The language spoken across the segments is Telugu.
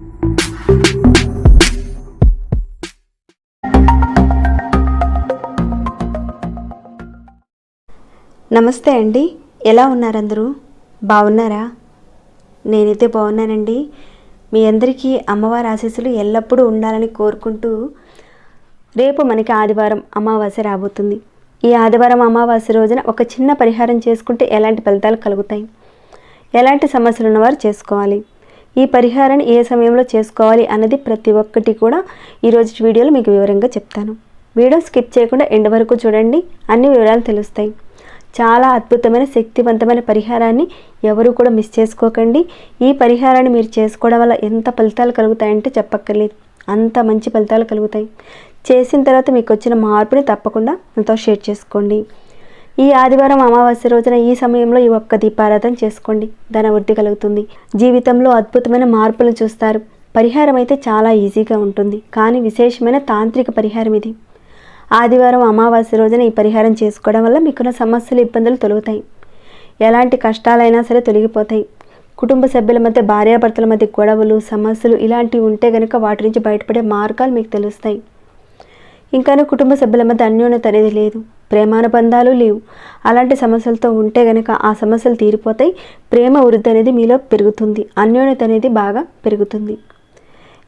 నమస్తే అండి. ఎలా ఉన్నారందరూ? బాగున్నారా? నేనైతే బాగున్నానండి. మీ అందరికీ అమ్మవారి ఆశీస్సులు ఎల్లప్పుడూ ఉండాలని కోరుకుంటూ రేపు మనకి ఆదివారం అమావాస్య రాబోతుంది. ఈ ఆదివారం అమావాస్య రోజున ఒక చిన్న పరిహారం చేసుకుంటే ఎలాంటి ఫలితాలు కలుగుతాయి? ఎలాంటి సమస్యలు ఉన్నవారు చేసుకోవాలి. ఈ పరిహారాన్ని ఏ సమయంలో చేసుకోవాలి అన్నది ప్రతి ఒక్కటి కూడా ఈరోజు వీడియోలో మీకు వివరంగా చెప్తాను. వీడియో స్కిప్ చేయకుండా ఎండ్ వరకు చూడండి. అన్ని వివరాలు తెలుస్తాయి. చాలా అద్భుతమైన శక్తివంతమైన పరిహారాన్ని ఎవరు కూడా మిస్ చేసుకోకండి. ఈ పరిహారాన్ని మీరు చేసుకోవడం వల్ల ఎంత ఫలితాలు కలుగుతాయంటే చెప్పక్కర్లేదు. అంత మంచి ఫలితాలు కలుగుతాయి. చేసిన తర్వాత మీకు వచ్చిన మార్పుని తప్పకుండా నాతో షేర్ చేసుకోండి. ఈ ఆదివారం అమావాస్య రోజున ఈ సమయంలో ఈ ఒక్క దీపారాధన చేసుకోండి. ధనవృద్ధి కలుగుతుంది. జీవితంలో అద్భుతమైన మార్పులు చూస్తారు. పరిహారం అయితే చాలా ఈజీగా ఉంటుంది. కానీ విశేషమైన తాంత్రిక పరిహారం ఇది. ఆదివారం అమావాస్య రోజున ఈ పరిహారం చేసుకోవడం వల్ల మీకున్న సమస్యలు ఇబ్బందులు తొలుగుతాయి. ఎలాంటి కష్టాలైనా సరే తొలగిపోతాయి. కుటుంబ సభ్యుల మధ్య భార్యాభర్తల మధ్య గొడవలు సమస్యలు ఇలాంటివి ఉంటే కనుక వాటి నుంచి బయటపడే మార్గాలు మీకు తెలుస్తాయి. ఇంకాను కుటుంబ సభ్యుల మధ్య అన్యోన్యత అనేది లేదు. ప్రేమానుబంధాలు లేవు. అలాంటి సమస్యలతో ఉంటే గనక ఆ సమస్యలు తీరిపోతాయి. ప్రేమ వృద్ధి అనేది మీలో పెరుగుతుంది. అన్యోన్యత అనేది బాగా పెరుగుతుంది.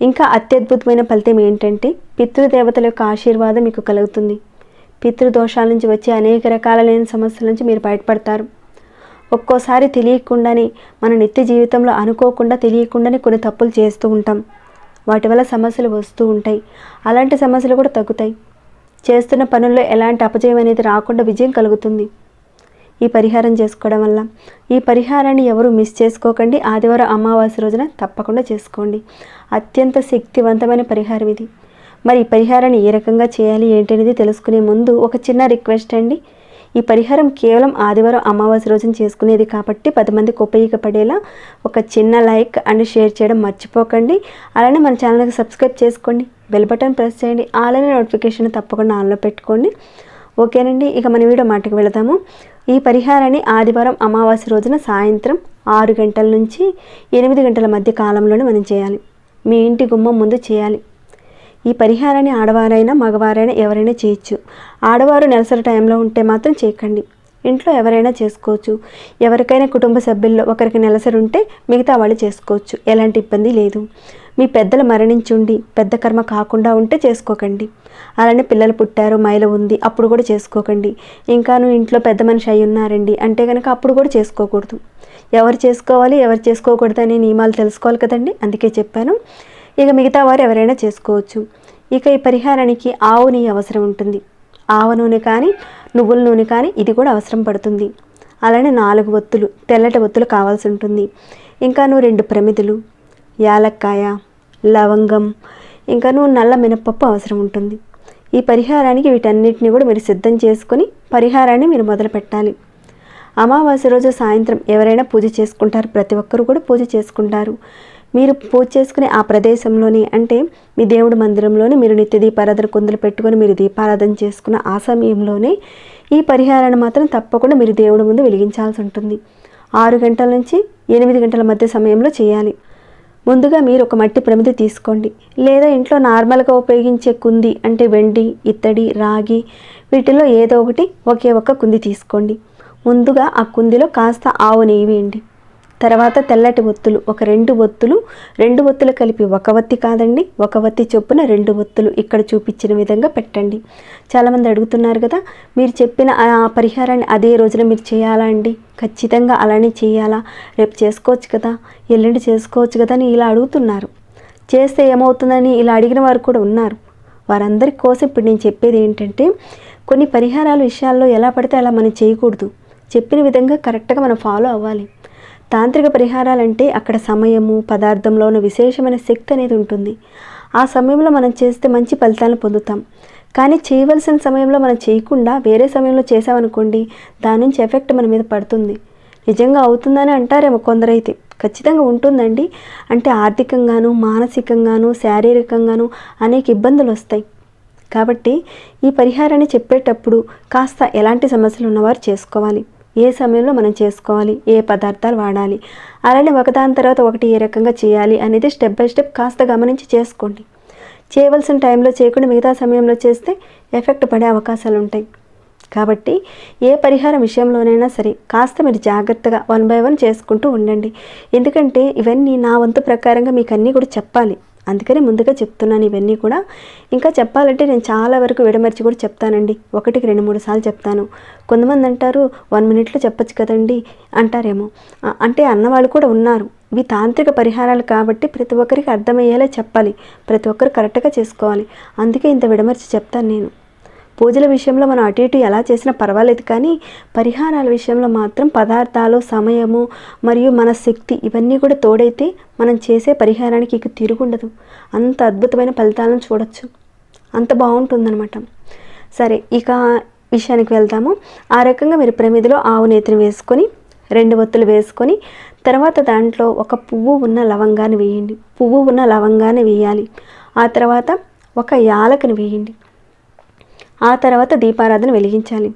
ఇంకా అత్యద్భుతమైన ఫలితం ఏంటంటే పితృదేవతల యొక్క ఆశీర్వాదం మీకు కలుగుతుంది. పితృదోషాల నుంచి వచ్చే అనేక రకాలైన సమస్యల నుంచి మీరు బయటపడతారు. ఒక్కోసారి తెలియకుండానే మన నిత్య జీవితంలో అనుకోకుండా తెలియకుండానే కొన్ని తప్పులు చేస్తూ ఉంటాం. వాటి వల్ల సమస్యలు వస్తూ ఉంటాయి. అలాంటి సమస్యలు కూడా తగ్గుతాయి. చేస్తున్న పనుల్లో ఎలాంటి అపజయం అనేది రాకుండా విజయం కలుగుతుంది. ఈ పరిహారం చేసుకోవడం వల్ల. ఈ పరిహారాన్ని ఎవరు మిస్ చేసుకోకండి. ఆదివారం అమావాస్య రోజున తప్పకుండా చేసుకోండి. అత్యంత శక్తివంతమైన పరిహారం ఇది. మరి ఈ పరిహారాన్ని ఏ రకంగా చేయాలి ఏంటనేది తెలుసుకునే ముందు ఒక చిన్న రిక్వెస్ట్ అండి. ఈ పరిహారం కేవలం ఆదివారం అమావాస్య రోజున చేసుకునేది కాబట్టి పది మందికి ఉపయోగపడేలా ఒక చిన్న లైక్ అండ్ షేర్ చేయడం మర్చిపోకండి. అలానే మన ఛానల్కి సబ్స్క్రైబ్ చేసుకోండి. బెల్ బటన్ ప్రెస్ చేయండి. అలానే నోటిఫికేషన్ తప్పకుండా ఆన్లో పెట్టుకోండి. ఓకేనండి ఇక మన వీడియో మాటకు వెళదాము. ఈ పరిహారాన్ని ఆదివారం అమావాస్య రోజున సాయంత్రం ఆరు గంటల నుంచి ఎనిమిది గంటల మధ్య కాలంలోనే మనం చేయాలి. మీ ఇంటి గుమ్మం ముందు చేయాలి. ఈ పరిహారాన్ని ఆడవారైనా మగవారైనా ఎవరైనా చేయొచ్చు. ఆడవారు నెలసరి టైంలో ఉంటే మాత్రం చేయకండి. ఇంట్లో ఎవరైనా చేసుకోవచ్చు. ఎవరికైనా కుటుంబ సభ్యుల్లో ఒకరికి నెలసరి ఉంటే మిగతా వాళ్ళు చేసుకోవచ్చు. ఎలాంటి ఇబ్బంది లేదు. పెద్దలు మరణించుండి పెద్ద కర్మ కాకుండా ఉంటే చేసుకోకండి. అలానే పిల్లలు పుట్టారు మైల ఉంది అప్పుడు కూడా చేసుకోకండి. ఇంకాను ఇంట్లో పెద్ద మనిషి అయి ఉన్నారండి అంటే కనుక అప్పుడు కూడా చేసుకోకూడదు. ఎవరు చేసుకోవాలి ఎవరు చేసుకోకూడదు అనే నియమాలు తెలుసుకోవాలి కదండి? అందుకే చెప్పాను. ఇక మిగతా వారు ఎవరైనా చేసుకోవచ్చు. ఇక ఈ పరిహారానికి ఆవు నెయ్యి అవసరం ఉంటుంది. ఆవ నూనె కానీ నువ్వుల నూనె కానీ ఇది కూడా అవసరం పడుతుంది. అలానే నాలుగు ఒత్తులు తెల్లటి ఒత్తులు కావాల్సి ఉంటుంది. ఇంకా నువ్వు రెండు ప్రమిదలు యాలక్కాయ లవంగం ఇంకాను నల్ల మినపప్పు అవసరం ఉంటుంది. ఈ పరిహారానికి వీటన్నిటిని కూడా మీరు సిద్ధం చేసుకొని పరిహారాన్ని మీరు మొదలు పెట్టాలి. అమావాస్య రోజు సాయంత్రం ఎవరైనా పూజ చేసుకుంటారు. ప్రతి ఒక్కరు కూడా పూజ చేసుకుంటారు. మీరు పూజ చేసుకునే ఆ ప్రదేశంలోనే అంటే మీ దేవుడి మందిరంలోనే మీరు నిత్య దీపారాధన కుందులు పెట్టుకొని మీరు దీపారాధన చేసుకున్న ఆ సమయంలోనే ఈ పరిహారాన్ని మాత్రం తప్పకుండా మీరు దేవుడి ముందు వెలిగించాల్సి ఉంటుంది. ఆరు గంటల నుంచి ఎనిమిది గంటల మధ్య సమయంలో చేయాలి. ముందుగా మీరు ఒక మట్టి ప్రమిది తీసుకోండి. లేదా ఇంట్లో నార్మల్గా ఉపయోగించే కుంది అంటే వెండి ఇత్తడి రాగి వీటిలో ఏదో ఒకటి ఒకే ఒక్క కుంది తీసుకోండి. ముందుగా ఆ కుందిలో కాస్త ఆవు నెయ్యి వేయండి. తర్వాత తెల్లటి ఒత్తులు ఒక రెండు ఒత్తులు రెండు ఒత్తులు కలిపి ఒక వత్తి కాదండి ఒక వత్తి చొప్పున రెండు ఒత్తులు ఇక్కడ చూపించిన విధంగా పెట్టండి. చాలామంది అడుగుతున్నారు కదా మీరు చెప్పిన ఆ పరిహారాన్ని అదే రోజున మీరు చేయాలా అండి? ఖచ్చితంగా అలానే చేయాలా? రేపు చేసుకోవచ్చు కదా? ఎల్లుండి చేసుకోవచ్చు కదా అని ఇలా అడుగుతున్నారు. చేస్తే ఏమవుతుందని ఇలా అడిగిన వారు కూడా ఉన్నారు. వారందరి కోసం ఇప్పుడు నేను చెప్పేది ఏంటంటే కొన్ని పరిహారాల విషయాల్లో ఎలా పడితే అలా మనం చేయకూడదు. చెప్పిన విధంగా కరెక్ట్గా మనం ఫాలో అవ్వాలి. తాంత్రిక పరిహారాలంటే అక్కడ సమయము పదార్థంలో ఉన్న విశేషమైన శక్తి అనేది ఉంటుంది. ఆ సమయంలో మనం చేస్తే మంచి ఫలితాలను పొందుతాం. కానీ చేయవలసిన సమయంలో మనం చేయకుండా వేరే సమయంలో చేసామనుకోండి దాని నుంచి ఎఫెక్ట్ మన మీద పడుతుంది. నిజంగా అవుతుందని అంటారేమో కొందరైతే. ఖచ్చితంగా ఉంటుందండి. అంటే ఆర్థికంగాను మానసికంగాను శారీరకంగాను అనేక ఇబ్బందులు వస్తాయి. కాబట్టి ఈ పరిహారాన్ని చెప్పేటప్పుడు కాస్త ఎలాంటి సమస్యలు ఉన్నవారు చేసుకోవాలి. ఏ సమయంలో మనం చేసుకోవాలి? ఏ పదార్థాలు వాడాలి? అలానే ఒకదాని తర్వాత ఒకటి ఏ రకంగా చేయాలి అనేది స్టెప్ బై స్టెప్ కాస్త గమనించి చేసుకోండి. చేయవలసిన టైంలో చేయకుండా మిగతా సమయంలో చేస్తే ఎఫెక్ట్ పడే అవకాశాలు ఉంటాయి. కాబట్టి ఏ పరిహారం విషయంలోనైనా సరే కాస్త మీరు జాగ్రత్తగా వన్ బై వన్ చేసుకుంటూ ఉండండి. ఎందుకంటే ఇవన్నీ నా వంతు ప్రకారంగా మీకు అన్నీ కూడా చెప్పాలి. అందుకని ముందుగా చెప్తున్నాను ఇవన్నీ కూడా. ఇంకా చెప్పాలంటే నేను చాలా వరకు విడమర్చి కూడా చెప్తానండి. ఒకటికి రెండు మూడు సార్లు చెప్తాను. కొంతమంది అంటారు వన్ మినిట్లో చెప్పొచ్చు కదండి అంటారేమో. అంటే అన్నవాళ్ళు కూడా ఉన్నారు. ఇవి తాంత్రిక పరిహారాలు కాబట్టి ప్రతి ఒక్కరికి అర్థమయ్యేలా చెప్పాలి. ప్రతి ఒక్కరు కరెక్ట్గా చేసుకోవాలి. అందుకే ఇంత విడమర్చి చెప్తాను నేను. పూజల విషయంలో మనం అటు ఇటు ఎలా చేసినా పర్వాలేదు కానీ పరిహారాల విషయంలో మాత్రం పదార్థాలు సమయము మరియు మన శక్తి ఇవన్నీ కూడా తోడైతే మనం చేసే పరిహారానికి ఇక తిరుగుండదు అంత అద్భుతమైన ఫలితాలను చూడొచ్చు. అంత బాగుంటుందన్నమాట. సరే ఇక విషయానికి వెళ్తాము ఆ రకంగా మీరు ప్రమిదిలో ఆవు నేతిని వేసుకొని రెండు ఒత్తులు వేసుకొని తర్వాత దాంట్లో ఒక పువ్వు ఉన్న లవంగాన్ని వేయండి. పువ్వు ఉన్న లవంగాన్ని వేయాలి. ఆ తర్వాత ఒక యాలకని వేయండి. ఆ తర్వాత దీపారాధన వెలిగించాలి.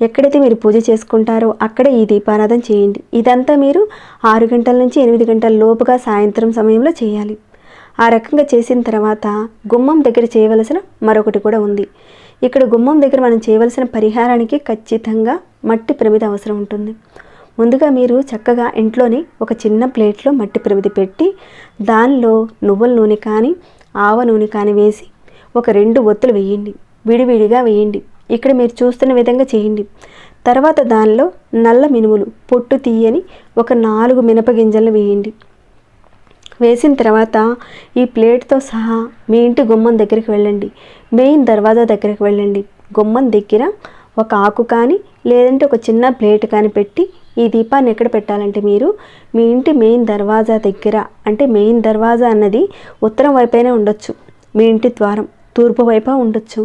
ఎక్కడైతే మీరు పూజ చేసుకుంటారో అక్కడే ఈ దీపారాధన చేయండి. ఇదంతా మీరు ఆరు గంటల నుంచి ఎనిమిది గంటల లోపుగా సాయంత్రం సమయంలో చేయాలి. ఆ రకంగా చేసిన తర్వాత గుమ్మం దగ్గర చేయవలసిన మరొకటి కూడా ఉంది. ఇక్కడ గుమ్మం దగ్గర మనం చేయవలసిన పరిహారానికి ఖచ్చితంగా మట్టి ప్రమిద అవసరం ఉంటుంది. ముందుగా మీరు చక్కగా ఇంట్లోనే ఒక చిన్న ప్లేట్లో మట్టి ప్రమిది పెట్టి దానిలో నువ్వుల నూనె కానీ ఆవ నూనె కానీ వేసి ఒక రెండు ఒత్తులు వేయండి. విడివిడిగా వేయండి. ఇక్కడ మీరు చూస్తున్న విధంగా చేయండి. తర్వాత దానిలో నల్ల మినుములు పొట్టు తీయని ఒక నాలుగు మినపగింజలను వేయండి. వేసిన తర్వాత ఈ ప్లేట్తో సహా మీ ఇంటి గుమ్మం దగ్గరికి వెళ్ళండి. మెయిన్ దర్వాజా దగ్గరికి వెళ్ళండి. గుమ్మం దగ్గర ఒక ఆకు కానీ లేదంటే ఒక చిన్న ప్లేట్ కానీ పెట్టి ఈ దీపాన్ని ఎక్కడ పెట్టాలంటే మీరు మీ ఇంటి మెయిన్ దర్వాజా దగ్గర అంటే మెయిన్ దర్వాజా అన్నది ఉత్తరం వైపైనే ఉండొచ్చు. మీ ఇంటి ద్వారం. తూర్పు వైపు ఉండొచ్చు.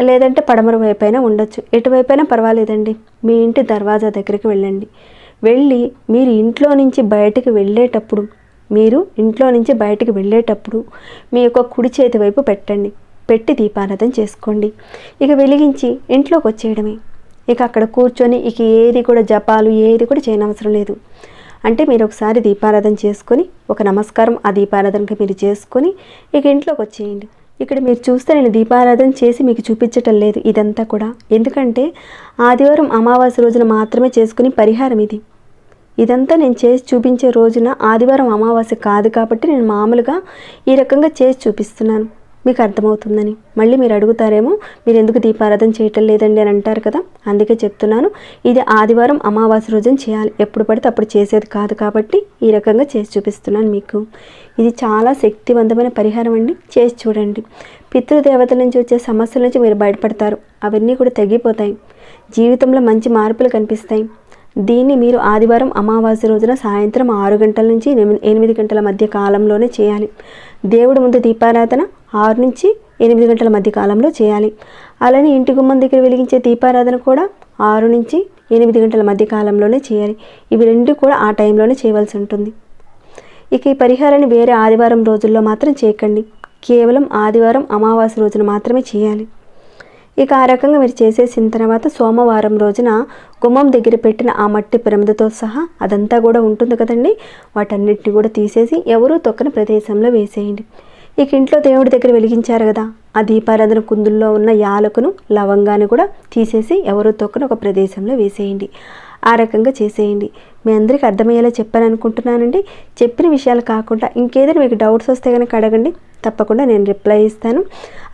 లేదంటే పడమర వైపైనా ఉండొచ్చు. ఎటువైపైనా పర్వాలేదండి. మీ ఇంటి దర్వాజా దగ్గరికి వెళ్ళండి. వెళ్ళి మీరు ఇంట్లో నుంచి బయటికి వెళ్ళేటప్పుడు మీరు ఇంట్లో నుంచి బయటికి వెళ్ళేటప్పుడు మీ యొక్క కుడి చేతి వైపు పెట్టండి. పెట్టి దీపారాధన చేసుకోండి. ఇక వెలిగించి ఇంట్లోకి వచ్చేయడమే. ఇక అక్కడ కూర్చొని ఇక ఏది కూడా జపాలు ఏది కూడా చేయనవసరం లేదు. అంటే మీరు ఒకసారి దీపారాధన చేసుకొని ఒక నమస్కారం ఆ దీపారాధనకి మీరు చేసుకొని ఇక ఇంట్లోకి వచ్చేయండి. ఇక్కడ మీరు చూస్తే నేను దీపారాధన చేసి మీకు చూపించటం లేదు ఇదంతా కూడా. ఎందుకంటే ఆదివారం అమావాస్య రోజున మాత్రమే చేసుకుని పరిహారం ఇది. ఇదంతా నేను చేసి చూపించే రోజున ఆదివారం అమావాస్య కాదు కాబట్టి నేను మామూలుగా ఈ రకంగా చేసి చూపిస్తున్నాను. మీకు అర్థమవుతుందని. మళ్ళీ మీరు అడుగుతారేమో మీరు ఎందుకు దీపారాధన చేయటం లేదండి అని అంటారు కదా? అందుకే చెప్తున్నాను ఇది ఆదివారం అమావాస్య రోజున చేయాలి. ఎప్పుడు పడితే అప్పుడు చేసేది కాదు కాబట్టి ఈ రకంగా చేసి చూపిస్తున్నాను మీకు. ఇది చాలా శక్తివంతమైన పరిహారం అండి. చేసి చూడండి. పితృదేవతల నుంచి వచ్చే సమస్యల నుంచి మీరు బయటపడతారు. అవన్నీ కూడా తగ్గిపోతాయి జీవితంలో మంచి మార్పులు కనిపిస్తాయి. దీన్ని మీరు ఆదివారం అమావాస్య రోజున సాయంత్రం ఆరు గంటల నుంచి ఎనిమిది గంటల మధ్య కాలంలోనే చేయాలి. దేవుడి ముందు దీపారాధన ఆరు నుంచి ఎనిమిది గంటల మధ్య కాలంలో చేయాలి. అలానే ఇంటి గుమ్మం దగ్గర వెలిగించే దీపారాధన కూడా ఆరు నుంచి ఎనిమిది గంటల మధ్య కాలంలోనే చేయాలి. ఇవి రెండు కూడా ఆ టైంలోనే చేయవలసి ఉంటుంది. ఇక ఈ పరిహారాన్ని వేరే ఆదివారం రోజుల్లో మాత్రం చేయకండి. కేవలం ఆదివారం అమావాస్య రోజున మాత్రమే చేయాలి. ఇక ఆ రకంగా మీరు చేసేసిన తర్వాత సోమవారం రోజున గుమ్మం దగ్గర పెట్టిన ఆ మట్టి పిరమిదతో సహా అదంతా కూడా ఉంటుంది కదండి. వాటన్నిటిని కూడా తీసేసి ఎవరూ తొక్కని ప్రదేశంలో వేసేయండి. ఇక ఇంట్లో దేవుడి దగ్గర వెలిగించారు కదా ఆ దీపారాధన కుందుల్లో ఉన్న యాలకును లవంగాన్ని కూడా తీసేసి ఎవరో తొక్కని ఒక ప్రదేశంలో వేసేయండి. ఆ రకంగా చేసేయండి. మీ అందరికీ అర్థమయ్యేలా చెప్పాను అనుకుంటున్నానండి చెప్పిన విషయాలు కాకుండా ఇంకేదైనా మీకు డౌట్స్ వస్తే కనుక అడగండి. తప్పకుండా నేను రిప్లై ఇస్తాను.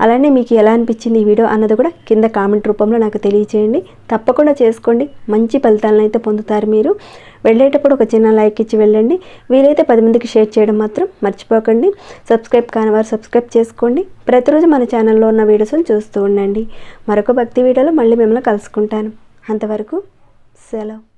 అలానే మీకు ఎలా అనిపించింది ఈ వీడియో అన్నది కూడా కింద కామెంట్ రూపంలో నాకు తెలియచేయండి. తప్పకుండా చేసుకోండి. మంచి ఫలితాలను అయితే పొందుతారు మీరు. వెళ్ళేటప్పుడు ఒక చిన్న లైక్ ఇచ్చి వెళ్ళండి. వీలైతే పది మందికి షేర్ చేయడం మాత్రం మర్చిపోకండి. సబ్స్క్రైబ్ కాని వారు సబ్స్క్రైబ్ చేసుకోండి. ప్రతిరోజు మన ఛానల్లో ఉన్న వీడియోస్ని చూస్తూ ఉండండి. మరొక భక్తి వీడియోలో మళ్ళీ మిమ్మల్ని కలుసుకుంటాను. అంతవరకు Hello.